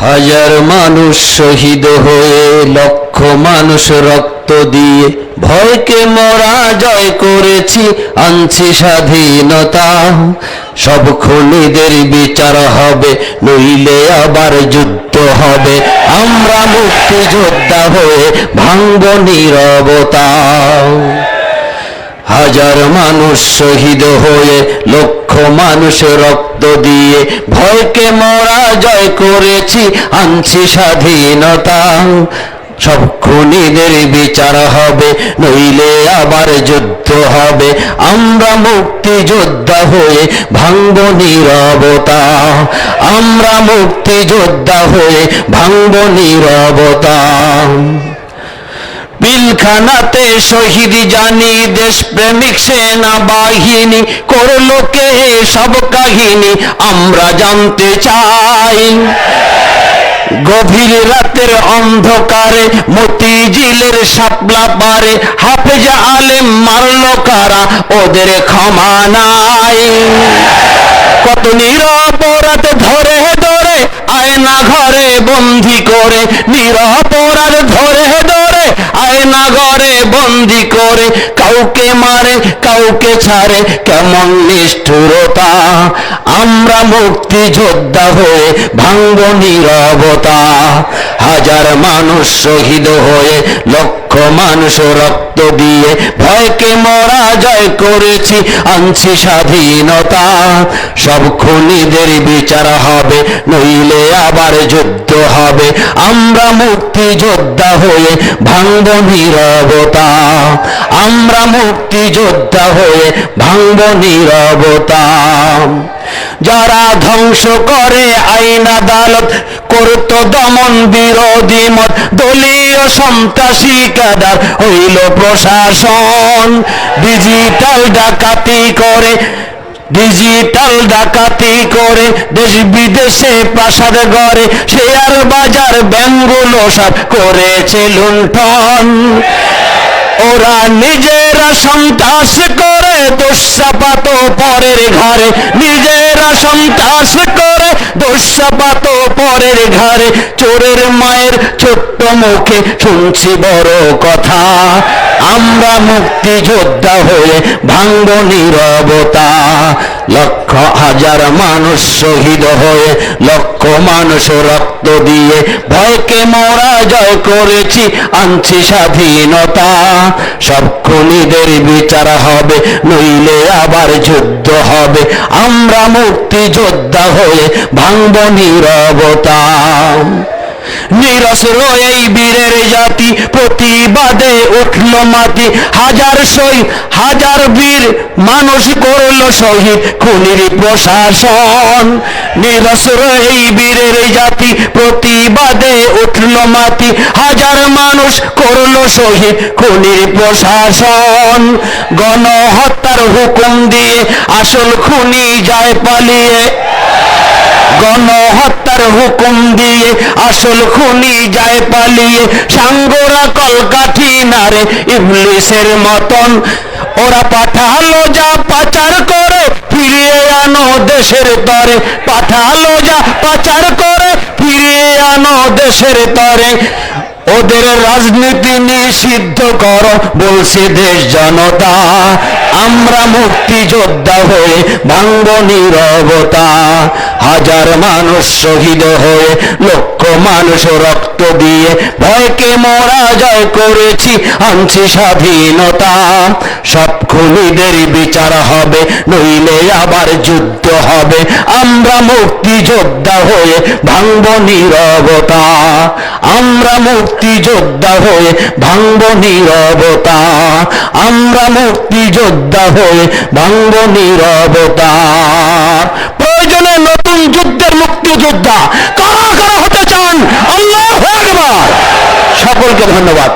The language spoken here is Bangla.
হাজার মানুষ শহীদ হয়ে লক্ষ মানুষ রক্ত দিয়ে ভয়কে মোরা জয় করেছি, আনছি স্বাধীনতা। সব খুনিদের বিচার হবে, নইলে আবার যুদ্ধ হবে। আমরা মুক্তিযোদ্ধা হয়ে ভাঙ্গ নীরবতা। হাজার মানুষ শহীদ হয়ে, লক্ষ মানুষ রক্ত দিয়ে ভয়কে মোরা জয় করেছি, আনছি স্বাধীনতা। সব খুনিদের বিচার হবে, নইলে আবার যুদ্ধ হবে। আমরা মুক্তিযোদ্ধা হয়ে ভাঙ্গ নীরবতা। আমরা মুক্তিযোদ্ধা হয়ে ভাঙ্গ নীরবতা। পিলখানাতে শহীদ জানি, দেশপ্রেমিক সেনা বাহিনী, করল কে সব কাহিনী, আমরা জানতে চাই। গভীর রাতের অন্ধকারে মতিঝিলের শাপলা পারে, হাফেজা আলেম মারলো কারা, ওদের ক্ষমা নাই। কত নিরপরাধ ধরে ধরে, আয়না ঘরে বন্দি করে, নিরপরাধ ধরে ধরে আয়না ঘরে বন্দি করে, কাউকে মারে, কাউকে ছাড়ে, কেমন নিষ্ঠুরতা। আমরা মুক্তি যোদ্ধা হয়ে ভাঙ্গ নীরবতা। হাজার মানুষ শহীদ হয়ে লক্ষ মানুষ রক্ত দিয়ে ভয়কে মরা জয় করেছি, আনছি স্বাধীনতা। সব খুনিদের বিচার হবে, নইলে আবার যুদ্ধ হবে। আমরা মুক্তিযোদ্ধা হয়ে ভাঙ্গ নীরবতা। আমরা মুক্তিযোদ্ধা হয়ে ভাঙ্গ নীরবতা। যারা ধ্বংস করে আইন আদালত, করত দমন বিরোধী মত, দলীয় সন্ত্রাসী কাদার হইল প্রশাসন। ডিজিটাল ডাকাতি করে ডিজিটাল ডাকাতি করে, দেশ বিদেশে প্রাসাদ গড়ে, শেয়ার বাজার ব্যাঙ্গুলো সব করেছে লুণ্ঠন। ওরা নিজেরা সন্ত্রাস করে, দুঃসাপাত পরের ঘরে। নিজেরা সন্ত্রাস করে, দুঃসাপাত পরের ঘরে। চোরের মায়ের ছোট্ট মুখে শুনছি বড় কথা। আমরা মুক্তিযোদ্ধা হয়ে ভাঙ্গ নীরবতা। লক্ষ হাজার মানুষ শহীদ হয়ে, লক্ষ মানুষ রক্ত দিয়ে ভয়কে মোরা জয় করেছি, আনছি স্বাধীনতা। সব খুনিদের বিচার হবে, নইলে আবার যুদ্ধ হবে। আমরা মুক্তিযোদ্ধা হয়ে ভাঙ্গ নীরবতা। নিরস্র এই বীরের জাতি, প্রতিবাদে উঠল মাটি। হাজার শহীদ, হাজার বীর, মানুষ করল শহীদ। খুনির প্রশাসন নিরস্র এই বীরের জাতি, প্রতিবাদে উঠল মাটি। হাজার মানুষ করল শহীদ, খুনির প্রশাসন। গণহত্যার হুকুম দিয়ে আসল খুনি যায় পালিয়ে। গণহত্যার হুকুম দিয়ে আসল খুনি যায় পালিয়ে। সাঙ্গোরা কলকাঠি নারে ইবলিসের মতন। ওরা পাঠালো যা, পাচার করে ফিরিয়ে আনো দেশের তরে। পাঠালো যা, পাচার করে ফিরিয়ে আনো দেশের তরে। ওদের রাজনীতি নিষিদ্ধ করো, বলছে দেশ জনতা। আমরা মুক্তিযোদ্ধা হয়ে ভাঙ্গ নীরবতা। হাজার মানুষ শহীদ হয়ে লক্ষ মানুষ রক্ত দিয়ে ভয়কে মোরা জয় করেছি, আনছি স্বাধীনতা। সব খুনিদের বিচার হবে, নইলে আবার যুদ্ধ হবে। আমরা মুক্তিযোদ্ধা হয়ে ভাঙ্গ নীরবতা। আমরা মুক্তিযোদ্ধা হয়ে ভাঙব নিরবতা। আমরা মুক্তিযোদ্ধা হয়ে ভাঙব নিরবতা। প্রয়োজনে নতুন যুদ্ধের মুক্তিযোদ্ধা কারা কারা হতে চান? আল্লাহ সকলকে ধন্যবাদ।